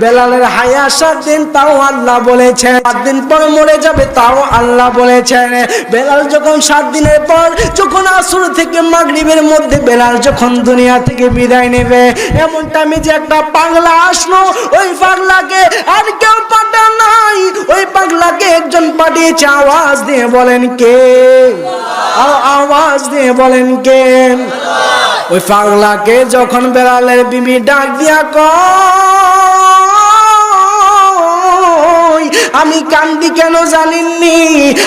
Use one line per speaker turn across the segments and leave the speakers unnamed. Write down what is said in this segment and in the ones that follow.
বেলালের হায়া সাত দিন তাও আল্লাহ বলেছেন সাত দিন পর মরে যাবে তাও আল্লাহ বলেছেন বেলাল যখন সাত দিনের পর, যখন আসর থেকে মাগরিবের মধ্যে বেলাল যখন দুনিয়া থেকে বিদায় নেবে এমন টাইমে যে একটা পাগলা আসলো, ওই পাগলাকে আর কেউ পাঠান নাই। ওই পাগলাকে একজন পাঠিয়েছে, আওয়াজ দিয়ে বলেন কে? আওয়াজ দিয়ে বলেন কে? ওই পাগলাকে যখন বেড়ালের বিবি ডাক দিয়া কয় আমি কান্দি কেন জানেননি?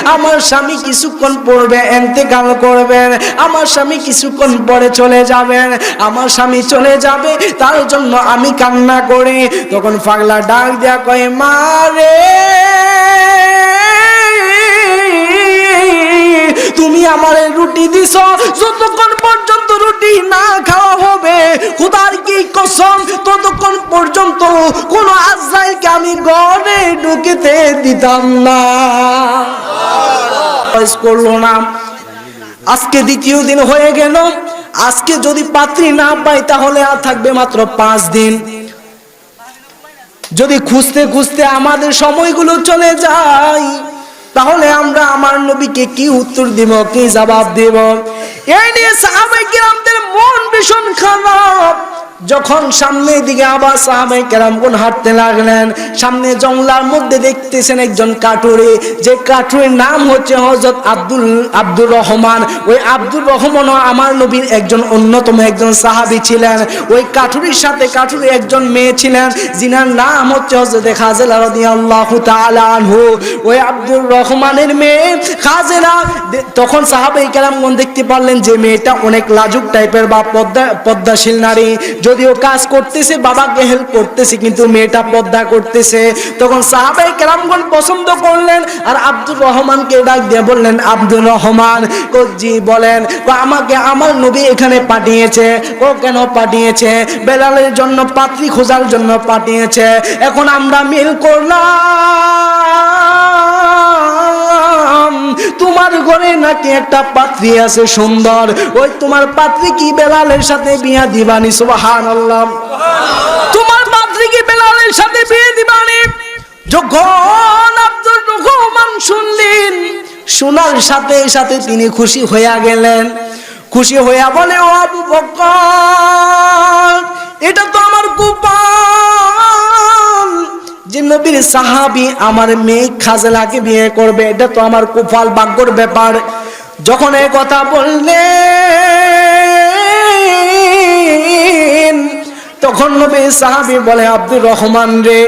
আমার স্বামী কিছুক্ষণ পড়বে, এন্তেকাল করবেন। আমার স্বামী কিছুক্ষণ পরে চলে যাবেন। আমার স্বামী চলে যাবে, তার জন্য আমি কান্না করি। তখন পাগলা ডাক দেয়া কয় মারে তুমি আমার রুটি দিছ? যতক্ষণ পর্যন্ত রুটি না খাওয়া হবে। খুদার কি কসম? ততক্ষণ পর্যন্ত কোন আজরাইলকে আমি ঘরে ঢুকিতে দিতাম না। করল না। আজকে দ্বিতীয় দিন হয়ে গেল। আজকে যদি পাত্রী না পাই, তাহলে আর থাকবে মাত্র পাঁচ দিন। যদি খুঁজতে খুঁজতে আমাদের সময়গুলো চলে যায় তাহলে আমরা আমার নবীকে কি উত্তর দিব, কি জবাব দেব? এই নিয়ে সাহাবাই কিরামদের মন ভীষণ খারাপ। যখন সামনের দিকে আবার সাহাবাই কেরাম কোন হাঁটতে লাগলেন, সামনে জংলার মধ্যে দেখতেছেন একজন কাঠুরে যে কাঠুরের নাম হচ্ছে হজরত আব্দুল, আব্দুর রহমান। ওই আব্দুর রহমানও আমার নবীর একজন অন্যতম একজন সাহাবি ছিলেন। ওই কাঠুরির সাথে কাঠুরি একজন মেয়ে ছিলেন, যিনার নাম হচ্ছে হজরত খাজেলা রাদিয়াল্লাহু তাআলা আনহু। ওই আব্দুর রহমানের মেয়ে খাজেলা তখন সাহাবাই কেরামগণ দেখতে পারলেন যে মেয়েটা অনেক লাজুক টাইপের বা পদ্মা, পদ্মাশীল নারী। যদিও কাজ করতেছে, বাবাকে হেল্প করতেছে, কিন্তু মেয়েটা পদ্মা করতেছে। তখন সাহাবাই কেরামগণ পছন্দ করলেন আর আব্দুর রহমানকে ডাক দিয়ে বললেন, আব্দুর রহমান জি বলেন আমাকে আমার নবী এখানে পাঠিয়েছে ও কেন পাঠিয়েছে? বেলালের জন্য পাত্রী খোঁজার জন্য পাঠিয়েছে। এখন আমরা মিল করলাম। তোমার ঘরে নাকি একটা পাত্রী আছে সুন্দর। ওই তোমার পাত্রী কি বেলালের সাথে বিয়া দিবানি? সুবাহান তোমার পাত্রী কি বেলালের সাথে বিয়ে দিবানি? যখন আব্দুর রহমান শুনলেন। শোনার সাথে সাথে তিনি খুশি হইয়া গেলেন। খুশি হইয়া বলে, ও আবু বকর এটা তো আমার কুপাল যে নবীর সাহাবি আমার মেয়ে খাজলাকে বিয়ে করবে, এটা তো আমার কুফাল ভাগ্যর ব্যাপার। যখন এই কথা বললেন, তখন নবী সাহাবি বলে, আব্দুর রহমান রে,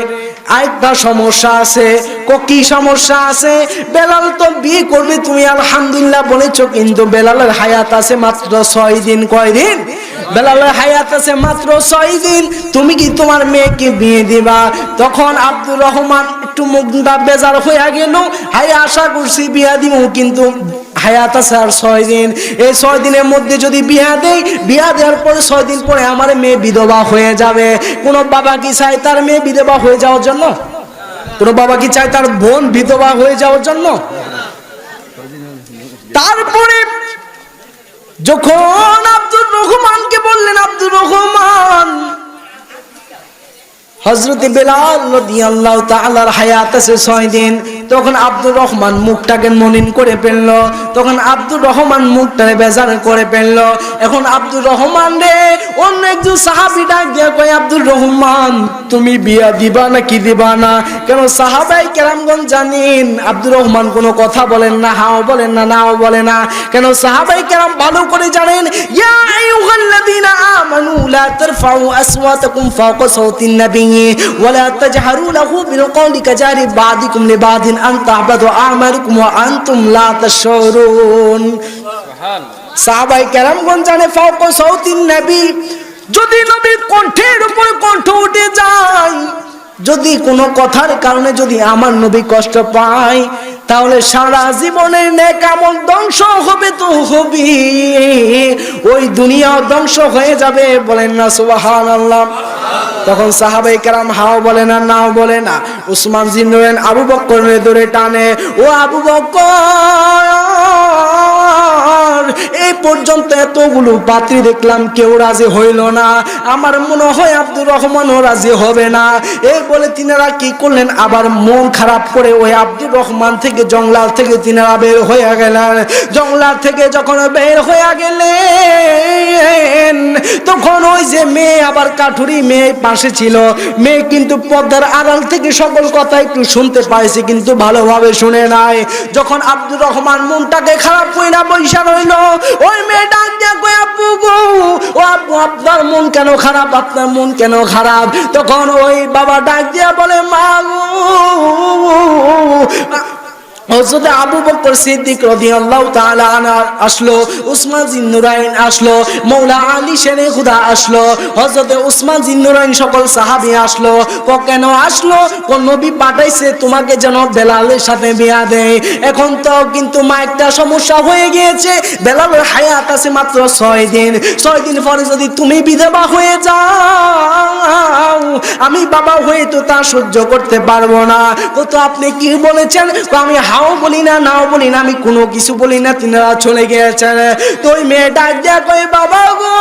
আরেকটা সমস্যা আছে। কো, কি সমস্যা আছে? বেলাল তো বিয়ে করবে, তুমি আলহামদুলিল্লাহ বলেছ, কিন্তু বেলালের হায়াত আছে মাত্র ছয় দিন। কয় দিন বেলালের হায়াত আছে মাত্র ছয় দিন। তুমি কি তোমার মেয়েকে বিয়ে দিবা? তখন আব্দুর রহমান একটু মুখটা বেজার হইয়া গেল। হাই আশা করছি বিয়া দিব কিন্তু হায়াত আছে আর ছয় দিন। এই ছয় দিনের মধ্যে যদি বিয়া দেই, বিয়া দেওয়ার পরে ছয় দিন পরে আমার মেয়ে বিধবা হয়ে যাবে। কোন বাবা কি চায় তার মেয়ে বিধবা হয়ে যাওয়ার জন্য? কোন বাবা কি চায় তার বোন বিধবা হয়ে যাওয়ার জন্য? তারপরে যখন আব্দুর রহমানকে বললেন আব্দুর রহমান হজরত বেলাল রাদিয়াল্লাহু তাআলার হায়াত আছে ছয় দিন। তখন আব্দুর রহমান মুখটাকে মনিন করে ফেলল। তখন আব্দুর রহমান মুখটাকে বেজার করে ফেলল। এখন আব্দুর রহমান রে, অন্য একজন সাহাবী ডাক দিয়ে কয়, আব্দুর রহমান, তুমি বিয়া দিবা না কি দিবা না? কেন সাহাবাই কেরামগঞ্জ জানেন, আব্দুর রহমান কোনো কথা বলেন না, হাও বলেন না, নাও বলে না। কেন সাহাবাই কেরাম ভালো করে জানেন, ইয়া আইয়ুহাল্লাযীনা আমানু লা তারফাউ আসওয়াতাকুম ফাওকা সাওতিন নাবিয়্যি ওয়া লা তাজহারু লাহু বিল কওলি কাজারি বাদিকুম লিবাদিন আন তাহবাতু আমালুকুম ওয়া আনতুম লা তাশউরুন সাহাবাই কেরামগণ জানে ফাওকো সাউতিন নবী যদি নবীর কণ্ঠের উপরে কণ্ঠ উঠে যায় যদি কোনো কথার কারণে যদি আমার নবী কষ্ট পায় তাহলে সারা জীবনের নেক আমল ধ্বংস হবে তো হবি। ওই দুনিয়া ধ্বংস হয়ে যাবে বলেন না সুবাহান আল্লাহ তখন সাহাবাই কারাম হাও বলে না, নাও বলে না। উসমান জিন্নরেন আবু বক্কর ধরে টানে, ও আবু বক্কর এই পর্যন্ত এতগুলো পাত্রী দেখলাম কেউ রাজি হইল না। আমার মনে হয় আব্দুর রহমানও রাজি হবে না। এই বলে তিনারা কি করলেন? আবার মন খারাপ করে ওই আব্দুর রহমান থেকে জংলার থেকে তিনারা বের হয়ে গেলেন। জংলার থেকে যখন বের হয়ে গেলেন, তখন ওই যে মেয়ে আবার কাঠুরি মেয়ে পাশে ছিল। মেয়ে কিন্তু পদ্মার আড়াল থেকে সকল কথা একটু শুনতে পাইছে, কিন্তু ভালোভাবে শুনে নাই। যখন আব্দুর রহমান মনটাকে খারাপ কইরা বৈশা রইল ওই মেয়ে ডাক দিয়া আব্বু গো, ও আপু আপনার মন কেন খারাপ? আপনার মন কেন খারাপ? তখন ওই বাবা ডাক দিয়া বলে, মা হযরত আবু বকর সিদ্দিক তাআলা আনহু আসলো, উসমান আসলো আলী শেরে খুদা আসলো উসমান সকল সাহাবী আসলো। কেন আসলো? নবী পাঠাইছে তোমাকে যেন বেলালের সাথে বিয়া দেয়। এখন তো কিন্তু সমস্যা হয়ে গিয়েছে, বেলালের হায়াত আছে মাত্র ছয় দিন। ছয় দিন পরে যদি তুমি বিধবা হয়ে যাও, আমি বাবা হয়ে তো তা সহ্য করতে পারব না। ও তো আপনি কি বলেছেন? আমি হাও বলি না, নাও বলি না, আমি কোনো কিছু বলি না, তিনারা চলে গিয়েছেন তো ওই মেয়ে ডাক দেয়া কই বাবা গো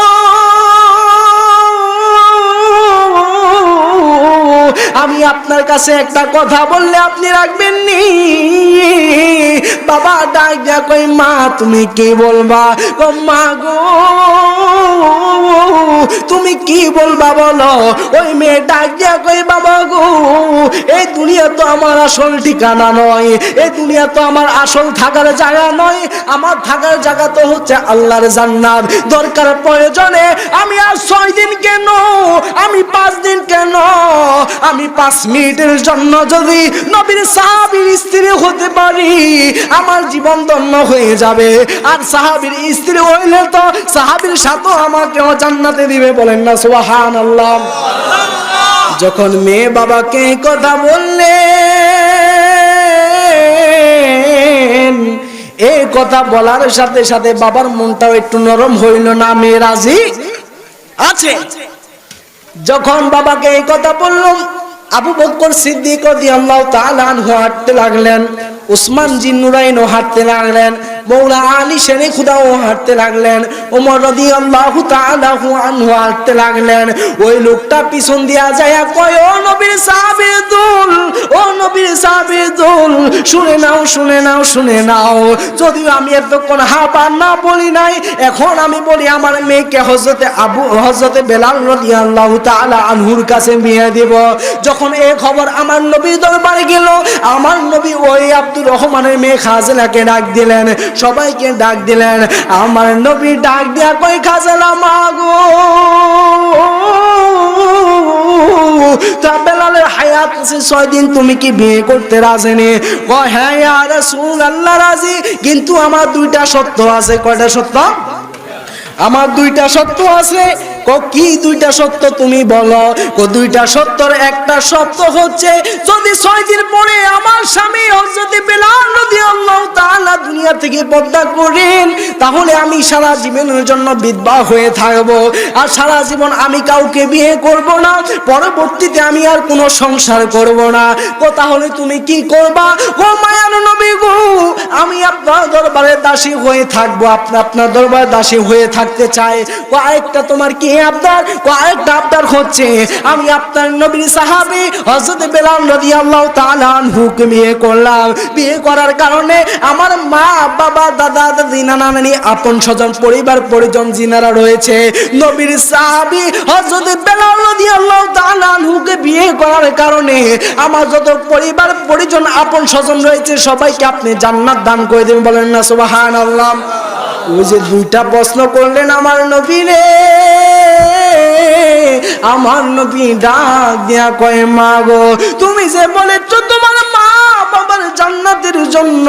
আমি আপনার কাছে একটা কথা বললে আপনি রাখবেন নি বাবা ডাক কই মা, তুমি কি বলবা? ও মা গো, তুমি কি বলবা বলো? ওই মেয়ে ডাক দিয়া কই বাবা গো এই দুনিয়া তো আমার আসল ঠিকানা নয় এই দুনিয়া তো আমার আসল থাকার জায়গা নয়, আমার থাকার জায়গা তো হচ্ছে আল্লাহর জান্নাত। দরকার প্রয়োজনে আমি আর ছয় দিন কেন? আমি পাঁচ দিন কেন? আমি পাঁচ মিনিটের জন্য যদি নবীর সাহাবীর স্ত্রী হতে পারি, আমার জীবন ধন্য হয়ে যাবে। আর সাহাবীর স্ত্রী হইলে তো সাহাবীর সাথেও আমাকেও জান্নাতে দিবে বলেন না সুবহান আল্লাহ যখন মেয়ে বাবাকে কথা বললেন, এই কথা বলার সাথে সাথে বাবার মনটাও একটু নরম হইল না, মেয়ে রাজি? আছে। যখন বাবাকে এই কথা বললাম, আবু বকর সিদ্দিক রাদিয়াল্লাহু তাআলা আনহু হাঁটতে লাগলেন, উসমান জিন্নুরাইনও হাঁটতে লাগলেন মৌলা আলী শেরে খুদাও হাঁটতে লাগলেন, ওমর রাদিয়াল্লাহু তাআলা আনহু হাঁটতে লাগলেন। ওই লোকটা পিছন দিয়া যায় কয়, ও নবীর সাহাবীর দুল ও নবীর সাহাবীর দুল শুনে নাও শুনে নাও শুনে নাও। যদিও আমি এতক্ষণ হাবার না বলি নাই, এখন আমি বলি আমার মেয়েকে হজরতে আবু হজরতে বেলাল রাদিয়াল্লাহু তাআলা আনহুর কাছে বিয়ে দিব। যখন এই খবর আমার নবীর দরবারে গেল, আমার নবী ওই আব্দুর রহমানের মেয়ে খাজেলাকে ডাক দিলেন। সবাইকে ডাক দিলেন, আমার নবী ডাক দিয়া কই খাজেলা মাগো? তা বেলালের হায়াত আছে, ছয় দিন তুমি কি বিয়ে করতে রাজি নে? ও হ্যাঁ সুন আল্লাহ রাজি। কিন্তু আমার দুইটা সত্য আছে, কয়টা সত্য? আমার দুইটা সত্য আছে। ক কি দুইটা সত্য তুমি বলো? কো দুইটা সত্যর একটা সত্য হচ্ছে, যদি ছয় দিন পরে আমার স্বামী হযরত বেলাল রাদিয়াল্লাহু তাআলা দুনিয়া থেকে পর্দা করেন, তাহলে আমি সারা জীবনের জন্য বিধবা হয়ে থাকব। আর সারা জীবন আমি কাউকে বিয়ে করব না, পরবর্তীতে আমি আর কোনো সংসার করব না। ও তাহলে তুমি কি করবা? ও মায়ার নবী গো, আমি আপনার দরবারে দাসী হয়ে থাকব আপনি আপনার দরবারে দাসী হয়ে থাকতে চাই। ও আরেকটা তোমার কি ও আরেকটা আবদার হচ্ছে। আমি আপনার নবীর সাহাবী হযরত বেলাল তাআলা আনহুকে বিয়ে করলাম। বিয়ে করার কারণে আমার মা, বাবা, দাদা, দাদি, নানা, নানি, আপন স্বজন, পরিবার, পরিজন জিনারা রয়েছে, নবীর সাহাবী হযরত বেলাল তাআলা আনহুকে বিয়ে করার কারণে আমার যত পরিবার, পরিজন, আপন স্বজন রয়েছে, সবাইকে আপনি জান্নাত দান করে দেবেন। বলেন না, সুবহানাল্লাহ। ওই যে দুইটা প্রশ্ন করলেন আমার নবী রে। আমার নবী ডাক দিয়া কয় মাগো তুমি যে বলেছ জান্নাতের জন্য।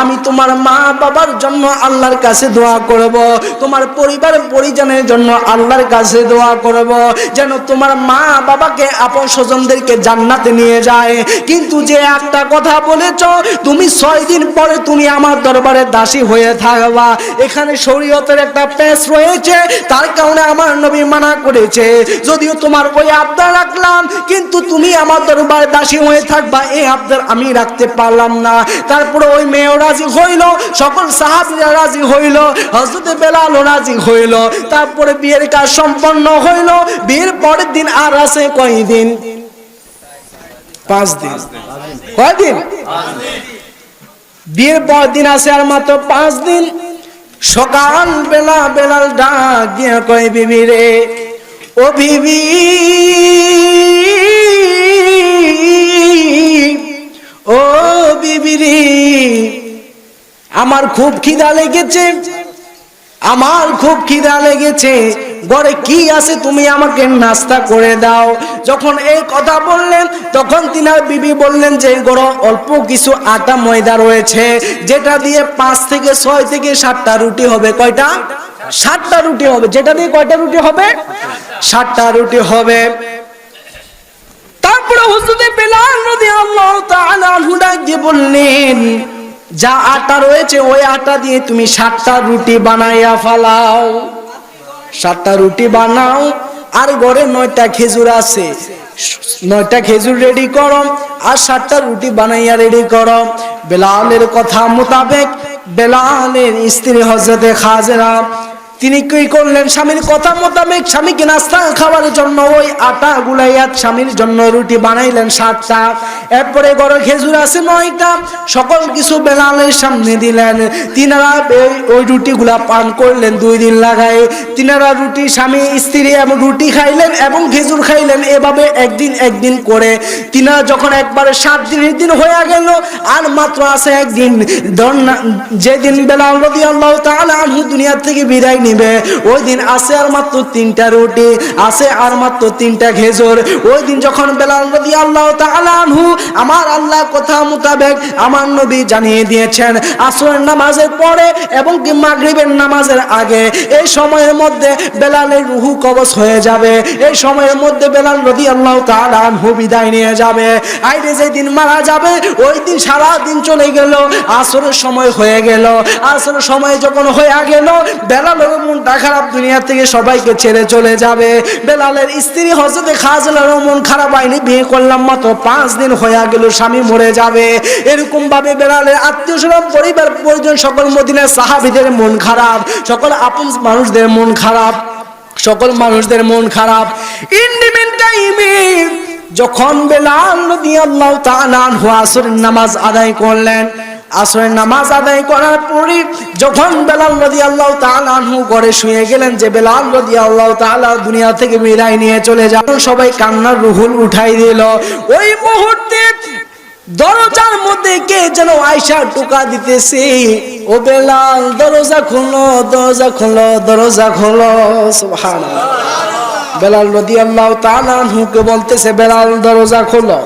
আমি তোমার মা বাবার জন্য আল্লাহর কাছে দোয়া করব। তোমার পরিবার পরিজনের জন্য আল্লাহর কাছে দোয়া করব। যেন তোমার মা বাবাকে আপন স্বজনদেরকে জান্নাতে নিয়ে যায়। কিন্তু যে একটা কথা বলেছ, তুমি ছয় দিন পরে তুমি আমার দরবারে দাসী হয়ে থাকবা। এখানে শরীয়তের একটা পেশ রয়েছে, তার কারণে আমার নবী মানা করেছে। যদিও তোমার ওই আবদার রাখলাম, কিন্তু তুমি আমার দরবারে দাসী হয়ে থাকবা এই আবদার আমি রাখতে পারলাম পারলাম না। তারপরে ওই মেয়েও রাজি হইল, সকল সাহাবিরা রাজি হইল হজরতে বেলালও রাজি হইল। তারপরে বিয়ের কাজ সম্পন্ন হইল, বিয়ের পরের দিন আর আছে কয়দিন? পাঁচ দিন কয়দিন? বিয়ের পর দিন আছে আর মাত্র পাঁচ দিন সকাল বেলা বেলাল ডাক দিয়ে কয়, বিবি রে, ও বিবি, ও বিবি রে আমার খুব খিদা লেগেছে, আমার খুব খিদা লেগেছে, ঘরে কি আছে তুমি আমাকে নাস্তা করে দাও। যখন এই কথা বললেন, তখন তিনার বিবি বললেন যে গরম অল্প কিছু আটা ময়দা রয়েছে, যেটা দিয়ে পাঁচ থেকে ছয় থেকে সাতটা রুটি হবে। কয়টা? সাতটা রুটি হবে। যেটা দিয়ে কয়টা রুটি হবে? সাতটা রুটি হবে। তারপরে হুজুরে বেলাল রাদিয়াল্লাহু তাআলা আনহু বললেন, যা আটা রয়েছে, ওই আটা দিয়ে তুমি সাতটা রুটি বানাইয়া ফালাও। সাতটা রুটি বানাও, আর ঘরে নয়টা খেজুর আছে। নয়টা খেজুর রেডি করো, আর সাতটা রুটি বানাইয়া রেডি করো। বেলালের কথা মোতাবেক বেলালের স্ত্রী হজরতে খাজেরা তিনি কি করলেন? স্বামীর কথা মোতাবেক স্বামীকে নাস্তা খাওয়ার জন্য ওই আটা গুলাইয়া স্বামীর জন্য রুটি বানাইলেন সাতটা। এরপরে গড়ে খেজুর আছে নয়টা। সকল কিছু বেলালের সামনে দিলেন। তিনারা ওই রুটিগুলা পান করলেন দুই দিন লাগায়। তিনারা রুটি স্বামী, স্ত্রী এবং রুটি খাইলেন এবং খেজুর খাইলেন এভাবে একদিন একদিন করে। তিনারা যখন একবারে সাত দিনের দিন হয়ে গেল, আর মাত্র আছে একদিন। যেদিন বেলাল রবি আল্লাহ তাহলে আনহু দুনিয়া থেকে বিদায় নিবে। ওই দিন আছে আর মাত্র তিনটা রুটি আছে আর মাত্র তিনটা খেজুর। ওই দিন যখন বেলাল রবি আল্লাহ আনহু, আমার আল্লাহ কথা মোতাবেক আমার নবী জানিয়ে দিয়েছেন, আসরের নামাজের পরে এবং কি মাগরিবের নামাজের আগে। এই সময়ের মধ্যে বেলালের রুহু কবচ হয়ে যাবে। এই সময়ের মধ্যে বেলাল রবি আল্লাহ আনহু বিদায় নিয়ে যাবে। আইরে যেদিন মারা যাবে, ওই দিন সারা দিন চলে গেল, আসরের সময় হয়ে গেল। আসরের সময় যখন হয়ে গেল, বেলালের মনটা খারাপ দুনিয়া থেকে সবাইকে ছেড়ে চলে যাবে। বেলালের স্ত্রী মন খারাপ বিয়ে করলাম মাত্র পাঁচ দিন হয়ে গেল, স্বামী মরে যাবে। এরকম ভাবে বেলালের আত্মীয় পরিবার সকল মদিনার সাহাবিদের মন খারাপ, সকল আপন মানুষদের মন খারাপ, সকল মানুষদের মন খারাপ। ইন্ডিমেন্ট টাইমে যখন বেলাল আনহু আসরের নামাজ আদায় করলেন আসরের নামাজ আদায় করার পরে যখন বেলাল রাদিয়াল্লাহু তাআলা আনহু ঘরে শুয়ে গেলেন, যে বেলাল রাদিয়াল্লাহু তাআলা দুনিয়া থেকে বিদায় নিয়ে চলে যান সবাই কান্নার রুহুল উঠাই দিল। ওই মুহূর্তে দরজার মধ্যে কে যেন আয়সা টোকা দিতেছে। ও বেলাল, দরজা খুলো দরজা খুলো দরজা খুলো। বেলাল রাদিয়াল্লাহু তাআলা আনহুকে বলতেছে, বেলাল, দরজা খোলো।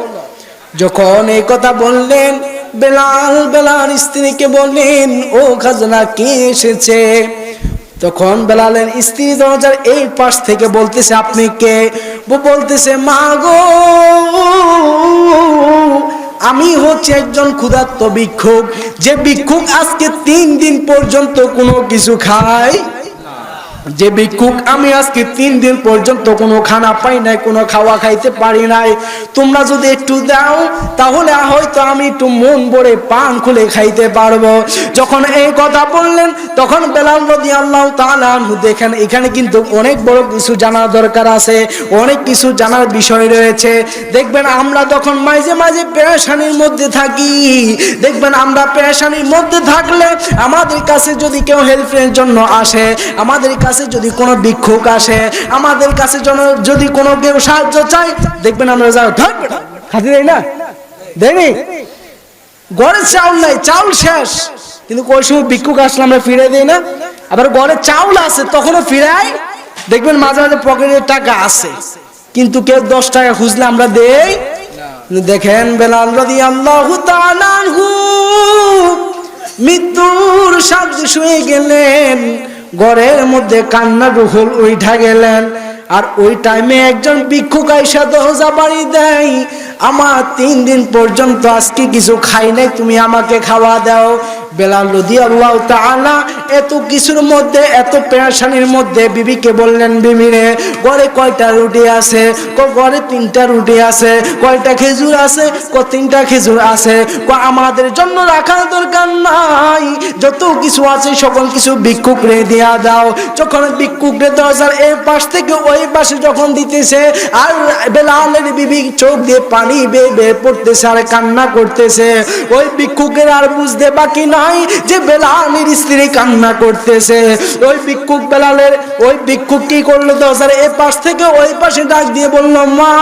যখন এই কথা বললেন বেলাল বেলাল স্ত্রীকে বললেন, ও খাজনা কে এসেছে? তখন বেলালের স্ত্রী দরজার এই পাশ থেকে বলতেছে, আপনি কে? বলতেছে, মা গো, আমি হচ্ছে একজন ক্ষুধার্ত ভিক্ষুক। যে ভিক্ষুক আজকে তিন দিন পর্যন্ত কোনো কিছু খায় যে ভিক্ষুক, আমি আজকে তিন দিন পর্যন্ত কোনো খানা পাই নাই, কোনো খাওয়া খাইতে পারি নাই। তোমরা যদি একটু দাও, তাহলে হয়তো আমি একটু মন ভরে পান খুলে খাইতে পারব। যখন এই কথা বললেন, তখন বেলাল রদি আল্লাহ তালু দেখেন, এখানে কিন্তু অনেক বড় কিছু জানার দরকার আছে, অনেক কিছু জানার বিষয় রয়েছে। দেখবেন আমরা যখন মাঝে মাঝে পেরেশানির মধ্যে থাকি, দেখবেন আমরা পেরেশানির মধ্যে থাকলে আমাদের কাছে যদি কেউ হেল্পের জন্য আসে, আমাদের কাছে যদি কোনো ভিক্ষুক আসে আমাদের কাছে যদি কোনো কেউ সাহায্য চাই দেখবেন আমরা যা ধর বেটা, খাতে দেই না? দেয়নি? ঘরে চাউল নাই চাউল শেষ। কিন্তু ওই সময় ভিক্ষুক আসলে আমরা ফিরে দিই না? আবার ঘরে চাউল আছে তখনও ফিরাই। দেখবেন মাঝে মাঝে পকেটে টাকা আছে। কিন্তু কেউ দশ টাকা খুঁজলে আমরা দেই। দেখেন বেলাল রদি আল্লাহ মৃত্যুর সাথে শুয়ে গেলেন। ঘরের মধ্যে কান্না রুহুল উঠা গেলেন। আর ওই টাইমে একজন ভিক্ষুক আইসা দহজা বাড়ি দেয়। আমার তিন দিন পর্যন্ত আজকে কিছু খাই নাই, তুমি আমাকে খাওয়া দাও। বেলাল রদি আল্লাহ তাআলা, এত কিছুর মধ্যে, এত পেরেশানির মধ্যে বিবিকে বললেন, বিবি রে, ঘরে কয়টা রুটি আছে? ক ঘরে তিনটা রুটি আছে, কয়টা খেজুর আছে? ক তিনটা খেজুর আছে, ক আমাদের জন্য রাখার দরকার নাই। যত কিছু আছে, সকল কিছু ভিক্ষুকরে দিয়া দাও। যখন ভিক্ষুকরে দরজার এই পাশ থেকে ওই পাশে যখন দিতেছে, আর বেলালের বিবি চোখ দিয়ে পানি বেয়ে বেয়ে পড়তেছে আর কান্না করতেছে। ওই ভিক্ষুকের আর বুঝতে বাকি নাই যে বেলালের স্ত্রী কান্না করতেছে। ওই ভিক্ষুক বেলালের, ওই ভিক্ষুক কি করল দরজার এই পাশ থেকে ওই পাশে ডাক দিয়ে বলল, মা,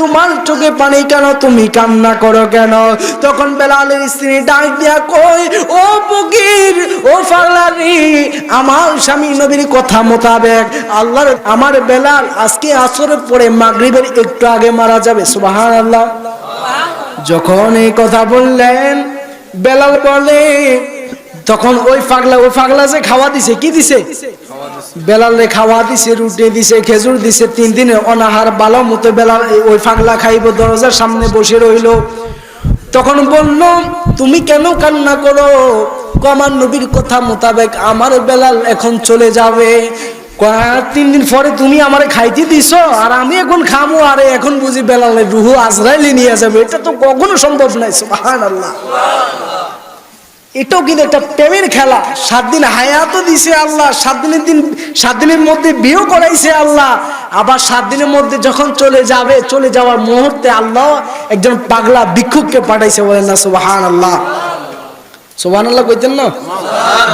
তোমার চোখে পানি কেন? তুমি কান্না করো কেন? তখন বেলালের স্ত্রী ডাক দিয়া কই ও ফকির, ও ফাল্লারি আমার স্বামী নবীর কথা মোতাবেক আল্লাহর, আমার বেলাল আজকে আসরের পরে মাগরিবের একটু আগে মারা যাবে। সুবাহান আল্লাহ যখন এই কথা বললেন বেলাল বলে, তখন ওই পাগলা ওই পাগলা যে খাওয়া দিছে, কি দিছে? বেলালে খাওয়া দিছে, রুটি দিছে, খেজুর দিছে, তিন দিনে অনাহার ভালো মতো বেলাল ওই পাগলা খাইব, দরজার সামনে বসে রইল। তখন বলল, তুমি কেন কান্না করো? আমার নবীর কথা মোতাবেক আমার বেলাল এখন চলে যাবে। তিন দিন পরে তুমি আমারে খাইতে দিছ? আর আমি এখন খামো, আরে এখন বুঝি বেলালের রুহু আজরাইলে নিয়ে যাবে। এটা তো কখনো সম্ভব নাই সুবহান আল্লাহ এটাও কিন্তু একটা প্রেমের খেলা। সাত দিন হায়াতও দিছে আল্লাহ, সাত দিনের দিন, সাত দিনের মধ্যে বিয়েও করাইছে আল্লাহ। আবার সাত দিনের মধ্যে যখন চলে যাবে, চলে যাওয়ার মুহূর্তে আল্লাহ একজন পাগলা ভিক্ষুককে পাঠাইছে বলেন না সুবাহান আল্লাহ সুবাহান আল্লাহ কইতেন না?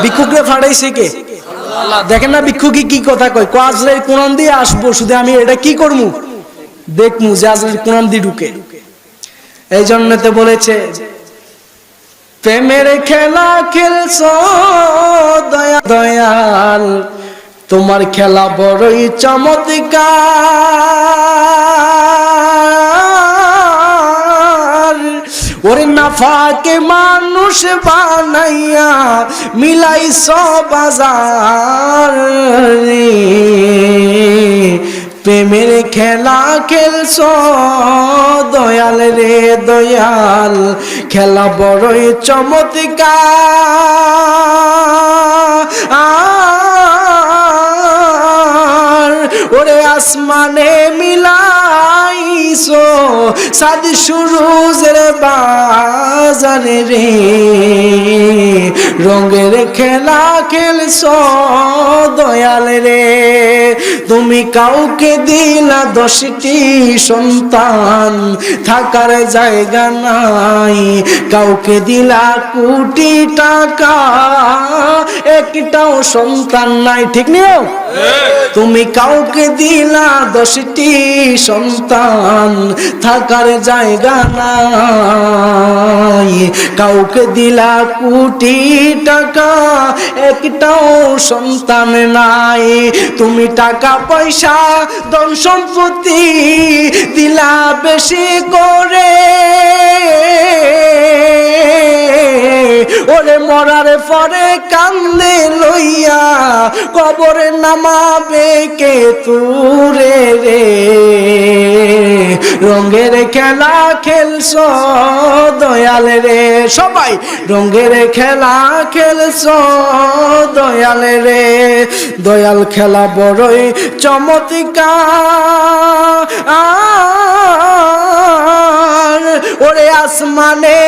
ভিক্ষুককে পাঠাইছে কে? দেখেন না ভিক্ষুকি কি কথা কয়? কো আজরাইল কোরআন দিয়ে আসব, শুধু আমি এটা কি করব দেখমু যে আজরাইল কোরআন দিয়ে ঢুকে। এই জন্যতে বলেছে, প্রেমের খেলা খেলছ, দয়া দয়াল। তোমার খেলা বড়ই চমৎকার। ওরে নাফাকে মানুষ বানাইয়া মিলাই বাজার। প্রেমের খেলা খেলছ, দয়াল রে দয়াল, খেলা বড়ই চমৎকার ওরে আসমানে মিলাইছো সাদ সুরুজের বাজারে রে। রঙের খেলা খেলছো দয়াল রে। তুমি কাউকে দিলা দশটি সন্তান, থাকার জায়গা নাই। কাউকে দিলা কোটি টাকা, একটাও সন্তান নাই। ঠিক নিও তুমি কাউকে দিলা দশটি সন্তান, থাকার জায়গা নাই। কাউকে দিলা কোটি টাকা, একটাও সন্তান নাই। তুমি টাকা, পয়সা, ধন সম্পত্তি দিলা বেশি করে। ওরে মরার পরে কান্দে লইয়া কবরে নামাবে কে তুরে রে। রঙের খেলা খেলছ, দয়াল রে সবাই রঙের খেলা খেলছ দয়াল রে। দয়াল খেলা বড়ই চমৎকার। ওরে আসমানে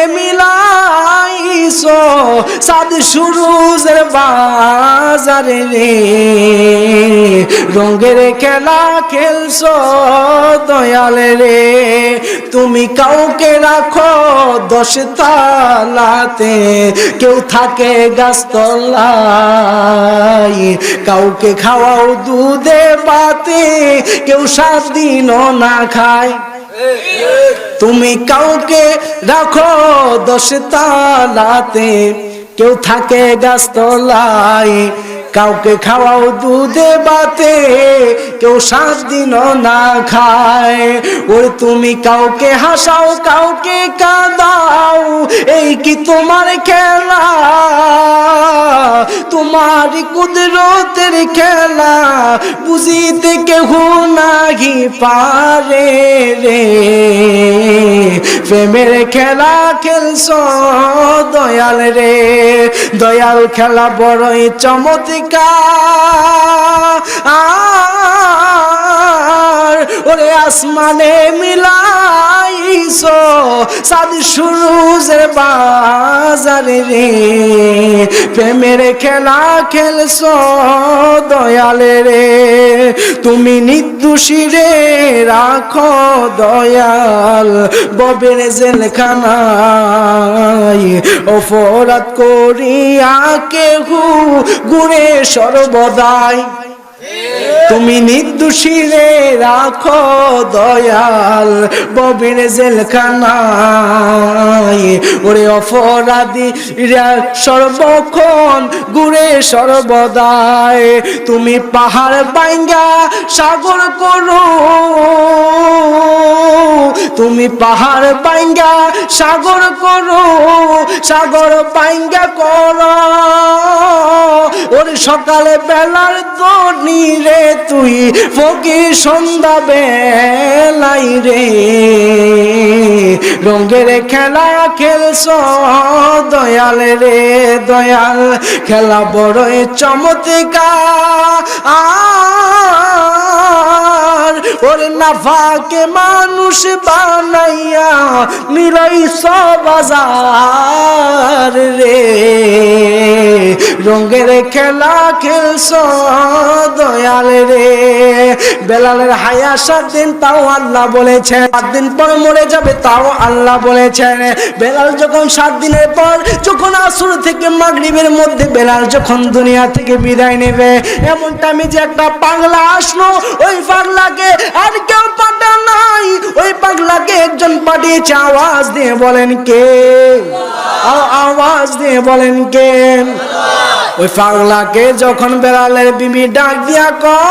মিলাইছ সাদ সুরুজের বাজারে রে। রঙের খেলা খেলছ দয়াল রে। তুমি কাউকে রাখো দশ তালাতে। কেউ থাকে গাছতলায়। কাউকে খাওয়াও দুধে পাতে। কেউ সাত দিনও না খায়। তুমি কাউকে রাখো দশ তালাতে কেউ থাকে গাছতলায় কাউকে খাওয়াও দুধে বাতে, কেউ সাত দিনও না খায়। ওর তুমি কাউকে হাসাও, কাউকে কাঁদাও, এই কি তোমার খেলা? তোমার কুদরতের খেলা, বুঝিতে কেহ নাহি পারে রে। প্রেমের খেলা খেলছ, দয়াল রে। দয়াল খেলা বড়ই চমৎকার। ওরে আসমানে মিলাইছ সাদ সুরুজের বাজারে রে। প্রেমের খেলা খেলছ দয়ালে রে। তুমি নির্দোষী রে, রাখো দয়াল। ববের জেলখানায় অপরাধ করিয়া কেহু গুণে সর্বদাই। তুমি নির্দোষী রে রাখো দয়াল ববির জেলখানায়। ওরে অপরাধী সর্বক্ষণ গুড়ে সর্বদায়। তুমি পাহাড় বাইঙ্গা সাগর করো। তুমি পাহাড় বাইঙ্গা সাগর করো। সাগর বাইঙ্গা করো। ওর সকালে বেলার দনি রে তুই ফকি সন্ধ্যা বেলাই রে। রঙের খেলা খেলছ, দয়াল রে দয়াল। খেলা বড়ই চমৎকার। ওর নাফাকে মানুষ বানাইয়া মিলাই বাজার রে। রঙের খেলা খেলছ, দয়াল রে। বেলালের হায়া সাত দিন তাও আল্লাহ বলেছেন। সাত দিন পর মরে যাবে তাও আল্লাহ বলেছেন। বেলাল যখন সাত দিনের পর, যখন আসর থেকে মাগরিবের মধ্যে বেলাল যখন দুনিয়া থেকে বিদায় নেবে এমন টাইমে যে একটা পাগলা আসলো, ওই পাগলাকে আর কেউ পাঠা নাই। ওই পাগলাকে একজন পাঠিয়েছে, আওয়াজ দিয়ে বলেন কে? আওয়াজ দিয়ে বলেন কে? ওই পাগলাকে যখন বেড়ালের বিবি ডাক দিয়া কয়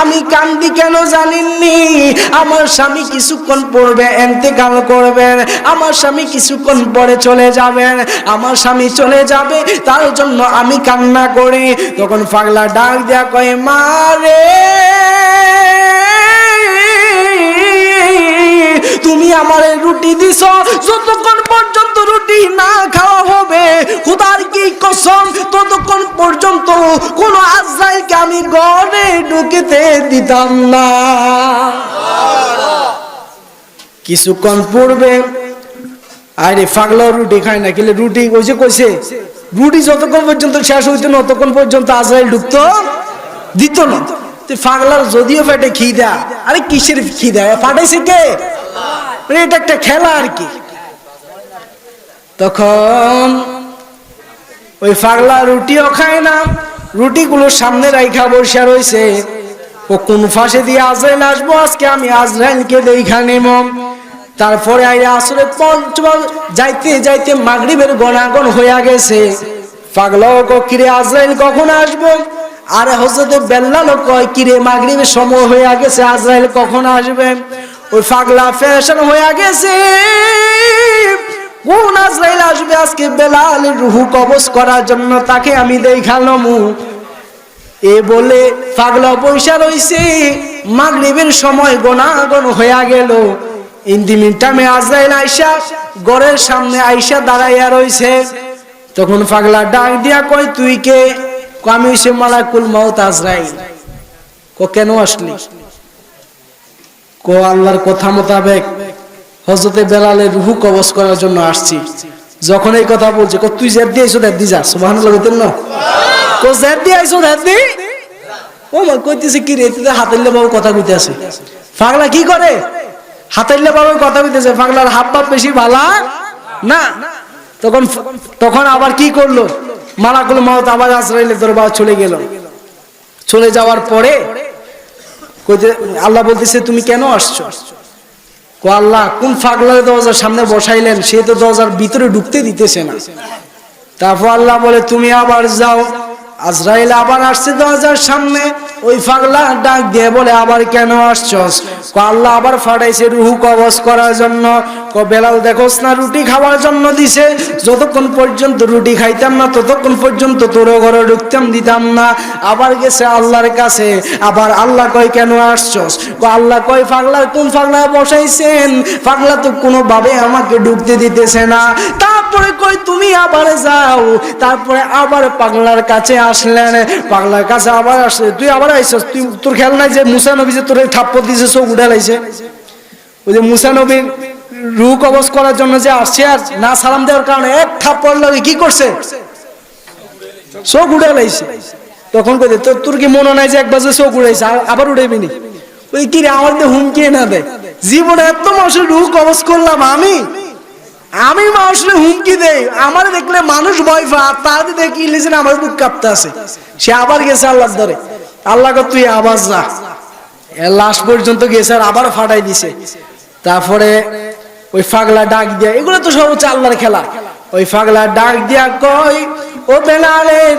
আমি কান্দি কেন জানিনি আমার স্বামী কিছুক্ষণ পড়বে, এন্তেকাল করবেন। আমার স্বামী কিছুক্ষণ পরে চলে যাবেন। আমার স্বামী চলে যাবে, তার জন্য আমি কান্না করি। তখন পাগলা ডাক দেয়া কয় মারে তুমি আমার রুটি দিছ, যতক্ষণ পর্যন্ত রুটি না খাওয়া হবে, খুদার কি কসম, ততক্ষণ পর্যন্ত কোন আজরাইলকে আমি গড়ে ঢুকিতে দিতাম না। কিছুক্ষণ পূর্বে, আরে পাগলা রুটি খায় না কিলে রুটি যে কইছে, রুটি যতক্ষণ পর্যন্ত শেষ হইতো না, ততক্ষণ পর্যন্ত আজরাইল ঢুকতো, দিত না। পাগলার যদিও পেটে খিদা। আরে কিসের খিদা? পাঠাইছে কে? মানে এটা একটা খেলা আর কি। তখন ওই পাগলা রুটিও খায় না, রুটিগুলো সামনে রাইখা বসে রয়েছে ও কোন ফাঁসে দিয়ে আজরাইল আসব, আজকে আমি আজরাইলকে দেখা নেব। তারপরে আই আসলে পঞ্চম যাইতে যাইতে মাগরিবের গণাগণ হইয়া গেছে। পাগলাও কিরে আজরাইল কখন আসব? আরে হজরত বেল্লালো কয় কিরে মাগরিবের সময় হয়ে গেছে আজরাইল কখন আসবে? ওই পাগলা ফ্যাশন হয়ে গেছে। কোন আজরাইল আসবে আজকে বেলালের রুহু কবজ করার জন্য? তাকে আমি দেখালামু। এ বলে পাগলা পয়সা রইছে। মাগরিবের সময় গনাগন হইয়া গেল। ইন্দি মিনিটামে আজরাইল আইসা গড়ের সামনে আইসা দাঁড়াইয়া রইছে। তখন পাগলা ডাক দিয়া কই তুই কে? কয়, আমি হইছে মালাকুল মাউত আজরাইল। ক, কেন আসলি? কো, আল্লাহর কথা মোতাবেক হজরতে বেলালের রুহু কবজ করার জন্য আসছি। যখন এই কথা বলছে, কো, তুই জেদ দিয়ে আইসো দি যা, সুবহানাল্লাহ কইতেন না? কো, জেদ দিয়ে জেদ দি ও মা, কইতেছে কি রে তুই তো হাতাইলে বাবু কথা কইতে আছে। পাগলা কি করে? হাতাইলে বাবু কথা কইতেছে পাগলার পাত বেশি ভালা না? তখন তখন আবার কি করল? মালাকুল মত আবার আজরাইলের দরবার চলে গেল। চলে যাওয়ার পরে আল্লাহ বলতেছে, তুমি কেন আসছো? কো আল্লাহ, কোন ফাগলার দরজার সামনে বসাইলেন, সে তো দরজার ভিতরে ঢুকতে দিতেছে না। তারপর আল্লাহ বলে, তুমি আবার যাও। আজরাইল আবার আসছে দরজার সামনে। ওই ফাগলা ডাক দিয়ে বলে, আবার কেন আসছস? আল্লাহ আবার ফাটাইছে রুহু কবজ করার জন্য। বেলাল দেখোস না, রুটি খাওয়ার জন্য দিছে। যতক্ষণ পর্যন্ত রুটি খাইতাম না, ততক্ষণ পর্যন্ত তোর ঘরে ঢুকতাম, দিতাম না। আবার গেছে আল্লাহর কাছে। আবার আল্লাহ কয়, কেন আসছস? ক আল্লাহ কয়, পাগলা কোন পাগলা বসাইছেন? পাগলা তো কোনোভাবে আমাকে ঢুকতে দিতেছে না। তারপরে কই তুমি আবার যাও। তারপরে আবার পাগলার কাছে আসলেন। পাগলার কাছে আবার আসলে তুই আবার আইসস তুই তোর খেয়াল নাই যে মুসা নবী যে তোর থাপ্পর দিছে, চোখ উঠে লাইছে? ওই যে মুসা নবীর রু কবজ করার জন্য যে আসছে আর না সালাম দেওয়ার কারণে এক থাপ্পড় লাগে, কি করছে? চোখ উঠে লাইছে। তখন কই তোর তোর কি মনে নাই যে একবার যে চোখ উড়াইছে? আবার উড়াইবি নি? ওই কি রে, আমার দিয়ে হুমকি না দেয় জীবনে এত মানুষের রু কবজ করলাম আমি। আমি মানুষের হুমকি দেই। আমার দেখলে মানুষ ভয় পা তার দেখি ইলিশেন আমার বুক কাঁপতে আছে। সে আবার গেছে আল্লাহর ধরে আল্লাহ কর তুই আবার যা। লাশ পর্যন্ত গেছে আর আবার ফাটাই দিছে। তারপরে ওই ফাগলা ডাক দিয়া, এগুলো তো সব হচ্ছে আল্লাহর খেলা। ওই ফাগলা ডাক দিয়া কয়, ও বেলালের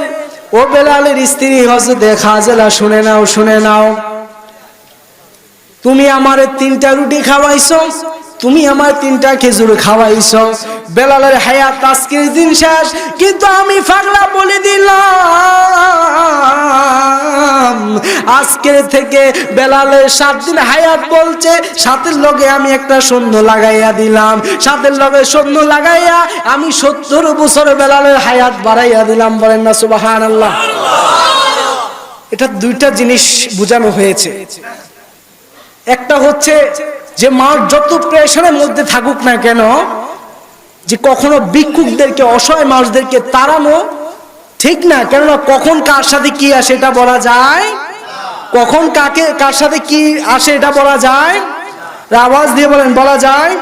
ও বেলালের স্ত্রী হজরতে খাজেলা, শুনে নাও শুনে নাও। তুমি আমার তিনটা রুটি খাওয়াইছো তুমি আমার তিনটা খেজুর খাওয়াইছ। বেলালের হায়াত আজকের দিন শেষ, কিন্তু আমি ফাগলা বলে দিলাম। আজকের থেকে বেলালের সাত দিন হায়াত বলছে, সাতের লগে আমি একটা সৈন্য লাগাইয়া দিলাম। সাতের লগে সৈন্য লাগাইয়া আমি সত্তর বছর বেলালের হায়াত বাড়াইয়া দিলাম। বলেন না সুবাহান আল্লাহ এটা দুইটা জিনিস বোঝানো হয়েছে। একটা হচ্ছে যে মার যত প্রেশারের মধ্যে থাকুক না কেন, যে কখনো ভিক্ষুকদেরকে, অসহায় মানুষদেরকে তাড়ানো ঠিক না, কেননা কখন কার সাথে কি আসে এটা বলা যায়, কখন কাকে, কার সাথে কি আসে এটা বলা যায়, আওয়াজ দিয়ে বলেন, বলা যায়?